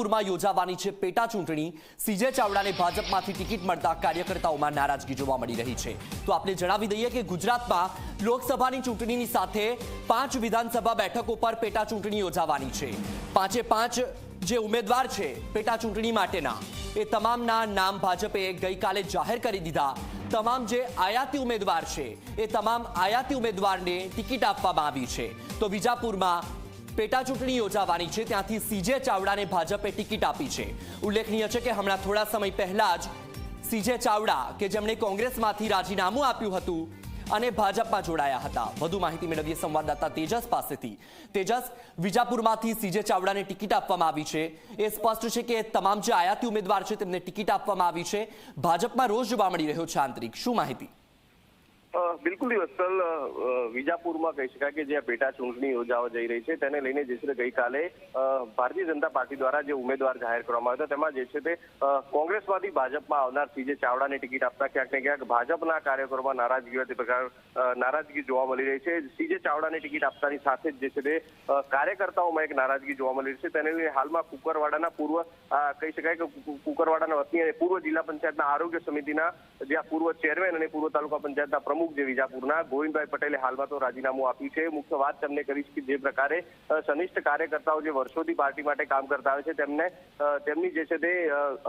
વિજાપુરમાં યોજાવાની છે પેટા ચૂંટણી. સીજે ચાવડાને ભાજપમાંથી ટિકિટ મળતા કાર્યકર્તાઓમાં નારાજગી જોવા મળી રહી છે. તો આપણે જણાવી દઈએ કે ગુજરાતમાં લોકસભાની ચૂંટણીની સાથે પાંચ વિધાનસભા બેઠકો પર પેટા ચૂંટણી યોજાવાની છે. પાંચે પાંચ જે ઉમેદવાર છે પેટા ચૂંટણી માટેના, એ તમામના નામ ભાજપે ગઈકાલે જાહેર કરી દીધા. તમામ જે આયાતી ઉમેદવાર છે, એ તમામ આયાતી ઉમેદવારને ટિકિટ આપવામાં આવી છે. તો વિજાપુરમાં પેટા ચૂંટણી યોજાવાની છે. ત્યાંથી સીજે ચાવડાને ભાજપે ટિકિટ આપી છે. ઉલ્લેખનીય છે કે હમણાં થોડા સમય પહેલા જ સીજે ચાવડા, કે જેમણે કોંગ્રેસમાંથી રાજીનામું આપ્યું હતું, અને ભાજપમાં જોડાયા હતા. વધુ માહિતી મેળવીએ સંવાદદાતા તેજસ પાસેથી. તેજસ, વિજાપુરમાંથી સીજે ચાવડાને ટિકિટ આપવામાં આવી છે. એ સ્પષ્ટ છે કે તમામ જે આયાતી ઉમેદવાર છે તેમને ટિકિટ આપવામાં આવી છે. ભાજપમાં રોજ જોવા મળી રહ્યો છે આંતરિક. શું માહિતી? બિલકુલ વત્સલ વિજાપુરમાં કહી શકાય કે જે પેટા ચૂંટણી યોજાવા જઈ રહી છે, તેને લઈને જે છે ગઈકાલે ભારતીય જનતા પાર્ટી દ્વારા જે ઉમેદવાર જાહેર કરવામાં આવ્યો તેમાં જે છે તે કોંગ્રેસમાંથી ભાજપમાં આવનાર સીજે ચાવડાને ટિકિટ આપતા ક્યાંક ને ક્યાંક ભાજપના કાર્યકરોમાં નારાજગી તે પ્રકાર નારાજગી જોવા મળી રહી છે. સીજે ચાવડાને ટિકિટ આપતાની સાથે જ જે છે તે કાર્યકર્તાઓમાં એક નારાજગી જોવા મળી રહી છે. તેને હાલમાં કુકરવાડાના પૂર્વ કહી શકાય કે કુકરવાડાના વતની અને પૂર્વ જિલ્લા પંચાયતના આરોગ્ય સમિતિના જે પૂર્વ ચેરમેન અને પૂર્વ તાલુકા પંચાયતના પ્રમુખ જે વિજાપુરના ગોવિંદભાઈ પટેલે હાલમાં તો રાજીનામું આપ્યું છે. મુખ્ય વાત તેમને કરીશ કે જે પ્રકારે સનિષ્ઠ કાર્યકર્તાઓ જે વર્ષોથી પાર્ટી માટે કામ કરતા આવે છે, તેમને તેમની જે છે તે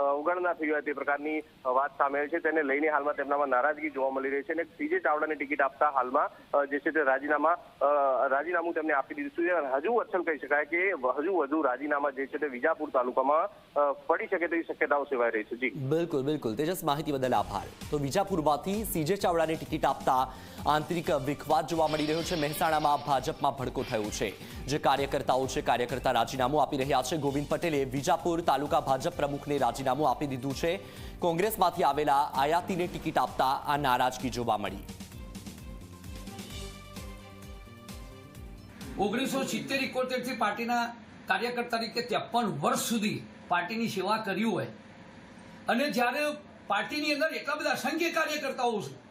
અવગણના થઈ હોય તે પ્રકારની વાત સામે છે. તેને લઈને હાલમાં તેમનામાં નારાજગી જોવા મળી રહી છે અને સીજે ચાવડાને ટિકિટ આપતા હાલમાં જે છે તે રાજીનામા રાજીનામું તેમને આપી દીધું છે. હજુ વત્સલ કહી શકાય કે હજુ વધુ રાજીનામા જે છે તે વિજાપુર તાલુકામાં પડી શકે તેવી શક્યતાઓ સેવાઈ રહી છે. જી. બિલકુલ બિલકુલ. તેજસ માહિતી બદલ આભાર. તો વિજાપુરમાંથી સીજે ચાવડાને ટિકિટ આપતા આંતરિક વિખવાદ જોવા મળી રહ્યો છે. મહેસાણામાં ભાજપમાં ભડકો થયો છે. જે કાર્યકર્તાઓ છે, કાર્યકર્તા રાજીનામું આપી રહ્યા છે. ગોવિંદ પટેલે વિજાપુર તાલુકા ભાજપ પ્રમુખને રાજીનામું આપી દીધું છે. કોંગ્રેસમાંથી આવેલા આયાતીને ટિકિટ આપતા આ નારાજગી જોવા મળી. ઓગણીસો સિત્તેર ઇકોતેરથી પાર્ટીના કાર્યકર્તા તરીકે ત્રેપન વર્ષ સુધી પાર્ટીની સેવા કરી હોય. અને જ્યારે પાર્ટીની અંદર એટલા બધા અસંખ્ય કાર્યકર્તાઓ છે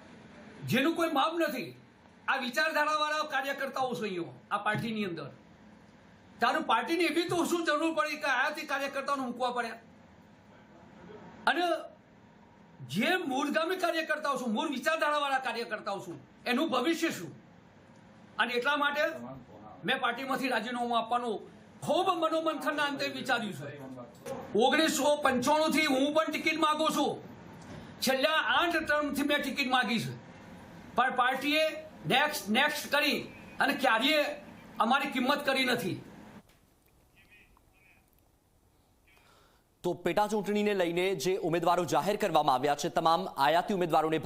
જેનું કોઈ માપ નથી. આ વિચારધારાવાળા કાર્યકર્તાઓ છું અહીંયા આ પાર્ટીની અંદર. તારું પાર્ટીની એવી તો શું જરૂર પડી કે આયાથી કાર્યકર્તાઓને મૂકવા પડ્યા અને જે મૂળગામી કાર્યકર્તાઓ છું, મૂળ વિચારધારાવાળા કાર્યકર્તાઓ છું, એનું ભવિષ્ય શું? અને એટલા માટે મેં પાર્ટીમાંથી રાજીનામું આપવાનું ખૂબ મનોમંથનના અંતે વિચાર્યું છે. ઓગણીસો પંચાણુંથી હું પણ ટિકિટ માંગુ છું. છેલ્લા આઠ ટર્મથી મેં ટિકિટ માંગી છે. પણ પાર્ટીએ નેક્સ્ટ નેક્સ્ટ કરી અને ક્યારેય અમારી કિંમત કરી નથી. તો પેટા ચૂંટણીને લઈને જે ઉમેદવારો જાહેર કરવામાં આવ્યા છે, તમામ આયાતી ઉમેદવારોને